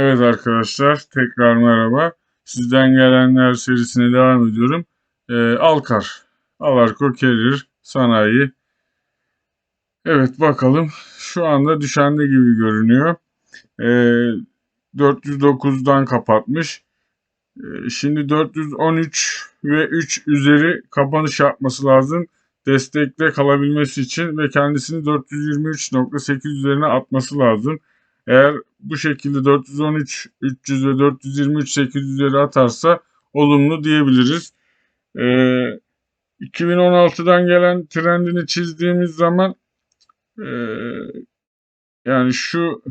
Evet arkadaşlar tekrar merhaba. Sizden gelenler serisine devam ediyorum. Ee, Alkar, Alarko Carrier Sanayi. Evet bakalım şu anda düşende gibi görünüyor. Ee, 409'dan kapatmış. Ee, şimdi 413 ve 3 üzeri kapanış yapması lazım. Destekte kalabilmesi için ve kendisini 423.8 üzerine atması lazım. Eğer bu şekilde 413 300 ve 423 800 üzeri atarsa olumlu diyebiliriz. Ee, 2016'dan gelen trendini çizdiğimiz zaman e, yani şu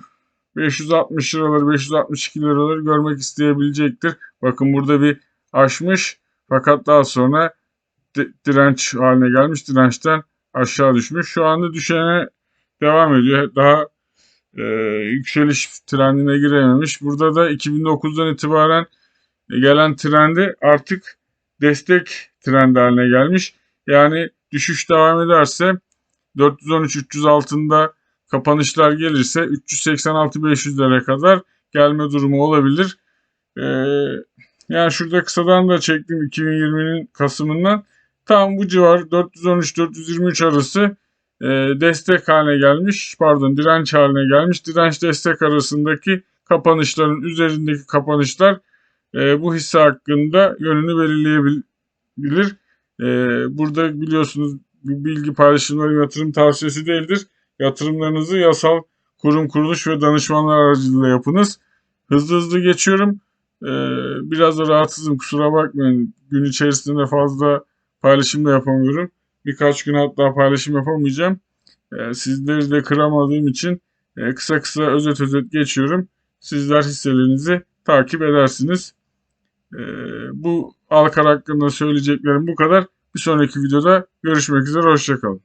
560 liraları 562 liraları görmek isteyebilecektir. Bakın burada bir aşmış fakat daha sonra di- direnç haline gelmiş. Dirençten aşağı düşmüş. Şu anda düşene devam ediyor. Daha e, yükseliş trendine girememiş. Burada da 2009'dan itibaren gelen trendi artık destek trendi haline gelmiş. Yani düşüş devam ederse 413-300 altında kapanışlar gelirse 386-500'lere kadar gelme durumu olabilir. Ee, yani şurada kısadan da çektim 2020'nin Kasım'ından. Tam bu civar 413-423 arası e, destek haline gelmiş. Pardon direnç haline gelmiş. Direnç destek arasındaki kapanışların üzerindeki kapanışlar e, bu hisse hakkında yönünü belirleyebilir. E, burada biliyorsunuz bilgi paylaşımları yatırım tavsiyesi değildir. Yatırımlarınızı yasal kurum, kuruluş ve danışmanlar aracılığıyla yapınız. Hızlı hızlı geçiyorum. Ee, biraz da rahatsızım kusura bakmayın. Gün içerisinde fazla paylaşım da yapamıyorum. Birkaç gün hatta paylaşım yapamayacağım. Ee, sizleri de kıramadığım için e, kısa kısa özet özet geçiyorum. Sizler hisselerinizi takip edersiniz. Ee, bu Alkar hakkında söyleyeceklerim bu kadar. Bir sonraki videoda görüşmek üzere. Hoşçakalın.